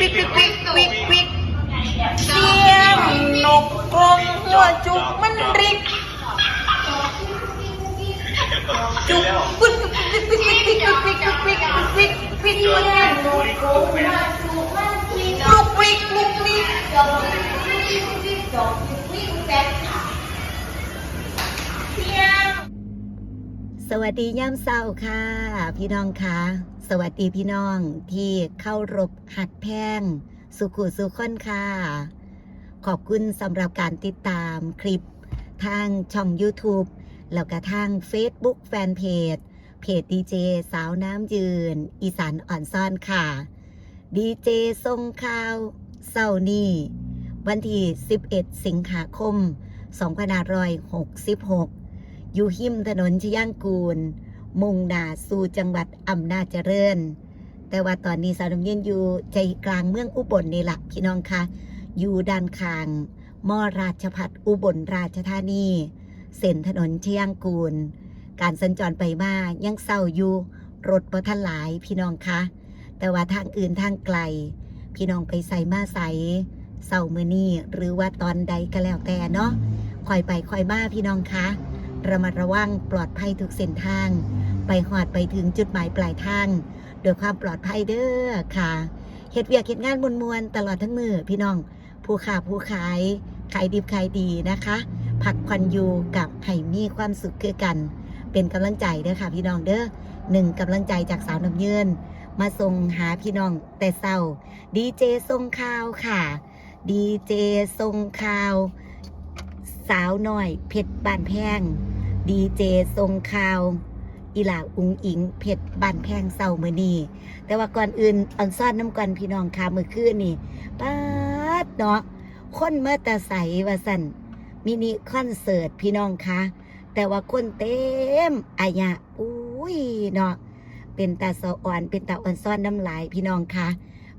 วิกวิกวิกวิกวิกเสียงนกกรงหัวจุกมันริกจุกปุ๊บปุ๊บปุ๊บปุ๊บปุ๊บปุ๊บปุ๊บปุ๊บปุ๊บปุ๊บปุ๊บปุ๊บเสียงนกกรงหัวจุกมันริกลุกวิกลุกวิกจอกวิกวิกวิกวิกจอกวิกวิกแซ่บค่ะเสียงสวัสดีย่ำเศร้าค่ะ พี่น้องคะ สวัสดีพี่น้องที่เข้ารบหักแพง สุขุสุขคนค่ะ ขอบคุณสำหรับการติดตามคลิป ทางช่อง YouTube แล้วก็ทาง Facebook แฟนเพจ เพจดีเจสาวน้ำยืน อีสานอ่อนซ่อนค่ะ ดีเจทรงข่าวเศร้านี่วันที่ 11 สิงหาคม2566 อยู่หิมถนนชย่างกูล มุ่งหน้าสู่จังหวัดอำนาจเจริญ แต่ว่าตอนนี้สาวน้ำเย็นอยู่ใจกลางเมืองอุบลนี่แหละพี่น้องคะอยู่ด้านข้างมอราชพัฒอุบลราชธานี เส้นถนนเชียงกูล การสัญจรไปมายังเศร้าอยู่รถบ่ทันหลายพี่น้องคะแต่ว่าทางอื่นทางไกล พี่น้องไปใส่มาใส่เศร้ามือนี่หรือว่าตอนใดก็แล้วแต่เนาะคอยไปคอยมาพี่น้องคะ ระมัดระวังปลอดภัยทุกเส้นทาง ไปหอดไปถึงจุดหมายปลายทางโดยความปลอดภัยเด้อค่ะเฮ็ดเวียกเฮ็ดงานมวลมวลๆตลอดทั้งมือพี่น้อง ผู้ค้าผู้ขายขายดิบขายดีนะคะพักผ่อนอยู่กับให้มีความสุขคือกัน เป็นกำลังใจเด้อค่ะพี่น้องเด้อหนึ่งกำลังใจจากสาวน้ำเยืนมาส่งหาพี่น้องแต่เศร้าดีเจส่งข่าวค่ะดีเจส่งข่าว สาวน้อยเพชรบานแพง ดีเจทรงข่าว อีหลาอุงอิงเพชรบ้านแพงเศร้ามือนีแต่ว่าก่อนอื่นอันซ่อนน้ำกันพี่น้องค่ะมือคืนนี่ป๊าดเนาะคนเมื่อตาใสว่าสันมินิคอนเสิร์ตพี่น้องค่ะแต่ว่าคนเต็มอายะอุ้ยเนาะเป็นตาสะอ่อนเป็นตาอ่อนซ่อนน้ำลายพี่น้องค่ะ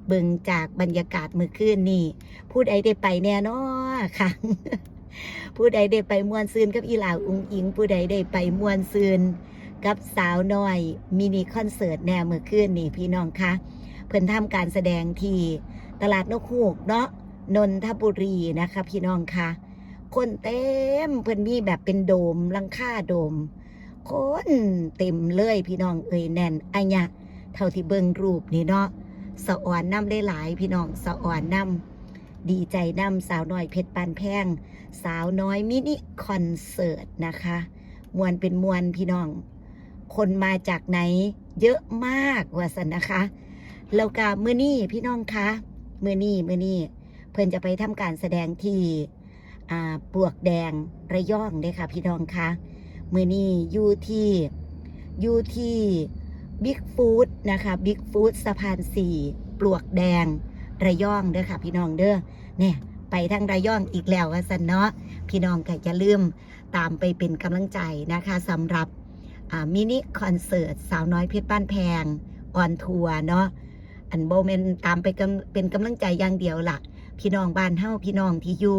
เบิ่งจากบรรยากาศมือคืนนี่ผู้ใดได้ไปแน่นอค่ะ ผู้ใดได้ไปมวนซืนกับอีหลาอุงอิง ผู้ใดได้ไปมวนซืนกับสาวน้อยมินิคอนเสิร์ตแน่เมื่อคืนนี่พี่น้องคะเพิ่นทำการแสดงที่ตลาดนกฮูกเนาะนนทบุรีนะคะพี่น้องคะคนเต็มเพิ่นมีแบบเป็นโดมลังค่าโดม คนเต็มเลยพี่น้องเอ่ยแน่นอันยะเท่าที่เบิ่งรูปนี่เนาะสะอ่อนน้ำได้หลายพี่น้องสะอ่อนน้ำ ดีใจน้ำสาวน้อยเพชรปานแพง สาวน้อยมินิคอนเสิร์ตนะคะ มวนเป็นมวนพี่น้อง คนมาจากไหนเยอะมากว่าสันนะคะแล้วก็มือนี่พี่น้องคะมือนี่มือนี่เพิ่อนจะไปทำการแสดงที่ปลวกแดงระยองเด้ค่ะ พี่น้องคะมือนี่อยู่ที่อยู่ที่บิ๊กฟู้ดนะคะบิ๊กฟู้ดสะพานสี่ปลวกแดง ระยองเด้อค่ะ พี่น้องเด้อเนี่ยไปทางระยองอีกแล้วว่าสันเนาะพี่น้องก็อย่าลืมตามไปเป็นกำลังใจนะคะสำหรับมินิคอนเสิร์ตสาวน้อยเพชรบ้านแพงออนทัวร์เนาะอันโบเมนตามไปเป็นกำลังใจอย่างเดียวล่ะ พี่น้องบ้านเฮาพี่น้องที่อยู่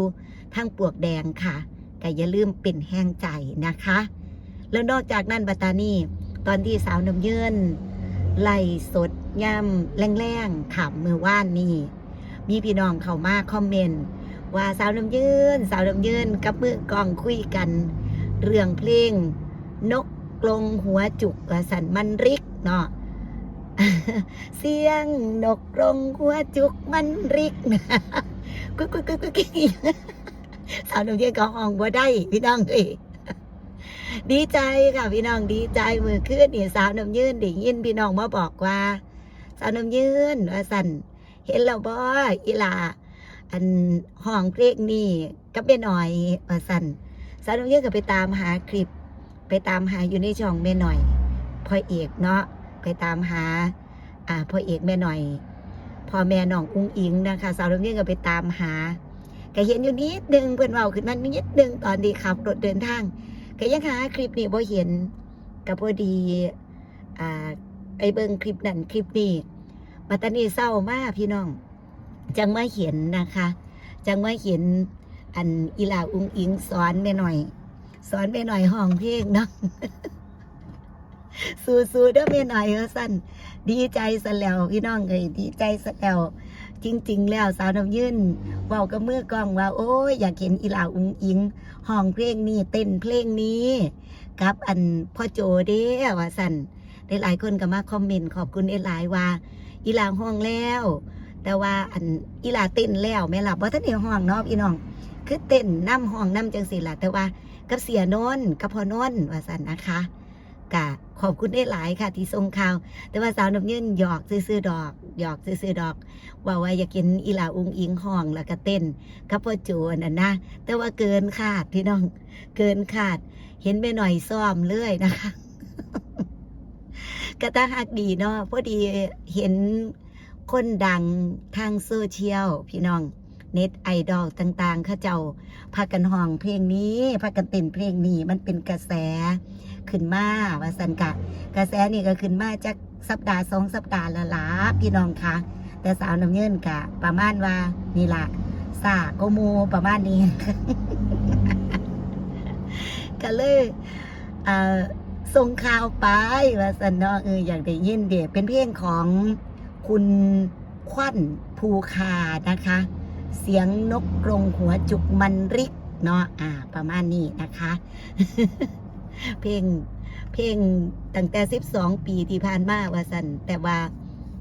ทางปลวกแดงค่ะก็อย่าลืมเป็นแห้งใจนะคะ แล้วนอกจากนั้นบัตตานี่ตอนที่สาวน้ำเยืน ไล่สดย่ำแรงๆขำมือว่านนี่ มีพี่น้องเข้ามาคอมเมนต์ว่าสาวน้ำยืนสาวน้ำยืนกับมือกองคุยกัน เรื่องเพลง นกกลงหัวจุกสันมันริกเนาะเสียงนกกลงหัวจุกมันริกกุ๊กกุ๊กกุ๊กกุ๊กสาวน้ำยืนก็ห้องบ่ได้ พี่น้องเอ้ย ดีใจค่ะพี่น้องดีใจมือขึ้นนี่สาวน้ำยืนได้ยินพี่น้องมาบอกว่า สาวน้ำยืนว่าสันเห็นแล้วบ่อีหลาอันห้องเพลงนี่ก็เป็นหน่อยว่าสันสาวน้ำยืนก็ไปตามหาคลิป ไปตามหาอยู่ในช่องแม่หน่อยพ่อเอกเนาะไปตามหาอ่าพ่อเอกแม่หน่อยพ่อแม่น้องอุ้งอิงนะคะ สาวน้ำยืนก็ไปตามหาก็เห็นอยู่นิดนึงเพื่อนเบาขึ้นมานิดนึงตอนดีขับรถเดินทาง ก็ยังหาคลิปนี้บ่เห็นก็พอดี อ่า ไอเบิงคลิปนั่นคลิปนี้มาตอนนี้เศร้ามากพี่น้อง จังมาเห็นนะคะ จังมาเห็นอันอีลาอุ้งอิงสอนแม่หน่อย สอนแม่หน่อยห้องเพลงเนาะสู้ๆเด้อแม่หน่อยว่าสั้นดีใจซะแล้วพี่น้องเอ้ยดีใจซะแล้ว จริง ๆ แล้วสาวน้ำยืนเว้ากับมือกล้องว่า โอ้ยอยากเห็นอีหลาอุ้งอิงห้องเพลงนี้เต้นเพลงนี้กับอันพ่อโจเด้ว่าสันได้หลายคนก็มาคอมเมนต์ขอบคุณหลายว่าอีหลาห้องแล้ว แต่ว่าอันอีหลาเต้นแล้วแม่หลับว่าท่านเดียวห้องเนาะพี่น้องคือเต้นน้ำห้องน้ำจังสิล่ะแต่ว่ากับเสียโนนกับพอนนว่าสันนะคะ กะขอบคุณได้หลายค่ะ ที่ส่งข่าว แต่ว่าสาวน้ำเงินหยอกซื้อดอกหยอกซื้อดอกว่าว่าอยากกินอีลาอุงอิงห้องแล้วก็เต้นกับพ่อโจนั่นนะ แต่ว่าเกินคาดพี่น้อง เกินคาด เห็นไปหน่อยซ้อมเลยนะคะกระตาหักดีเนาะพอดีเห็นคนดังทางโซเชียลพี่น้องเน็ตไอดอลต่างๆ เขาเจ้าพากันห้องเพลงนี้พากันเต้นเพลงนี้มันเป็นกระแส ขึ้นมาว่าสันกะกระแสนี่ก็ขึ้นมาจากสัปดาห์สองสัปดาห์ละลาพี่น้องคะแต่สาวน้ำเงินกะ ประมาณว่านี่ละสาโกโมประมาณนี้ ก็เลยเอ่อส่งข่าวไปว่าสันเนาะเอออยากได้ยินเด็เป็นเพลงของคุณควันภูคานะคะ เสียงนกกรงหัวจุกมันริกเนาะอ่า ประมาณนี้นะคะ เพลงเพลงตั้งแต่12ปีที่ผ่านมาว่าสันแต่ว่า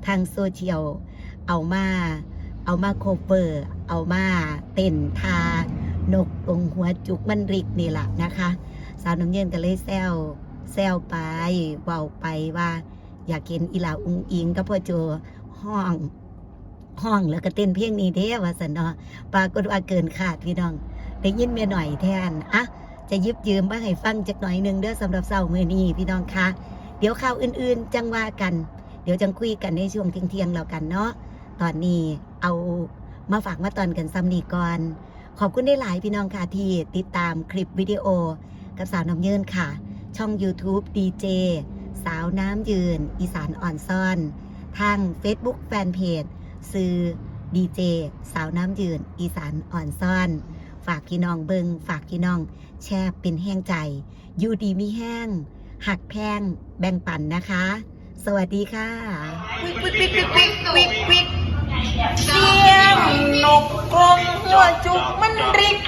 ทางโซเชียลเอามา เอามาโคเวอร์ เอามาเต้นทานกกรงหัวจุกมันริกนี่แหละนะคะ สาวน้ำเย็นก็เลยแซวแซวไปเว้าไปว่า อยากเห็นอีลาอุงอิงกับพ่อโจห้องห้องแล้วก็เต้นเพลงนี้เด้ว่าสันเนาะปรากฏว่าเกินขาดพี่น้อง ได้ยินเมียหน่อยแทนอะ จะยิบยืมมาให้ฟังจักหน่อยหนึ่งเด้อสำหรับเสาร์มือนี้พี่น้องคะเดี๋ยวข่าวอื่นๆ จังว่ากัน เดี๋ยวจังคุยกันในช่วงเที่ยงๆแล้วกันเนาะตอนนี้เอามาฝากมาตอนกันซ้ำนีก่อน ขอบคุณได้หลายพี่น้องค่ะที่ติดตามคลิปวิดีโอ กับสาวน้ำยืนค่ะ ช่อง YouTube DJ สาวน้ำยืน อีสานอ่อนซ่อน ทาง Facebook Fanpage ซื้อดีเจสาวน้ำยืน อีสานอ่อนซ่อน ฝากพี่น้องเบิงฝากพี่น้อง แชร์เป็นแห้งใจ อยู่ดีมีแห้ง หักแพง แบ่งปันนะคะ สวัสดีค่ะวิกวิกวิกวิกวิกวิกวิกเสียงนกกรงหัวจุกมันริก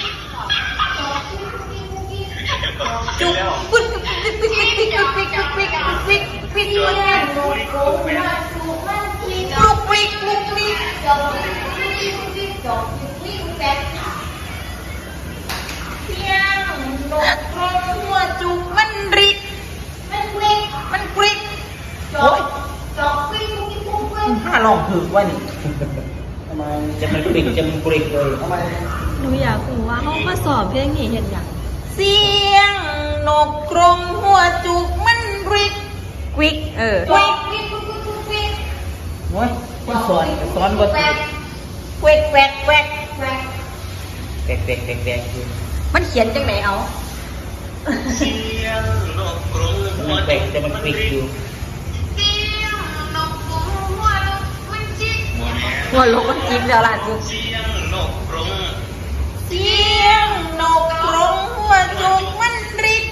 จุกวิกวิกวิกวิกวิกวิกวิกวิกวิกวิกวิกเสียงนกกรงหัวจุกมันริกลุกวิกลุกวิกจอกวิกวิกวิกวิกจอกวิกวิกแบก เสียงนกกรงหัวจุกมันริก มันกริกมันกริกจอกจอกวิกวิกวิกวิกถ้าลองถือว่านี่ทำไมจะมันปริกจะมันปริกเลยทำไมหนูอยากรู้ว่าเขามาสอบเพลงนี้เห็นอย่างเสียงนกกรงหัวจุกมันริกกวิกเออวิกวิกวิกวิกวิกโอ้ยคนสอนสอนบทแวกแวกแวกแวกแวกแดกแดกแดกแดกคือ มันเขียนจังไหนเอามันแดกแต่มันปริกอยู่เสียงนกกรงหัวจุกมันจิกหัวโลกมันจิ้มแล้วล่ะจุเสียงนกกรงหัวจุกมันริก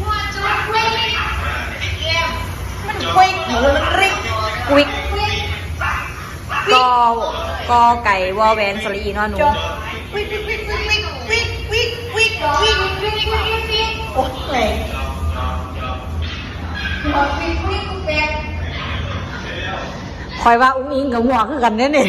หัวจุกวิกมันวิกมันริกกวิกวิกกอกอไก่วอแวนสลีนอหนูจอกวิกวิกวิกวิก โอ้แหออกวิ่งวิ่คอยว่าอุ้งอิงกับหมวกคือกันเนี่ยนี่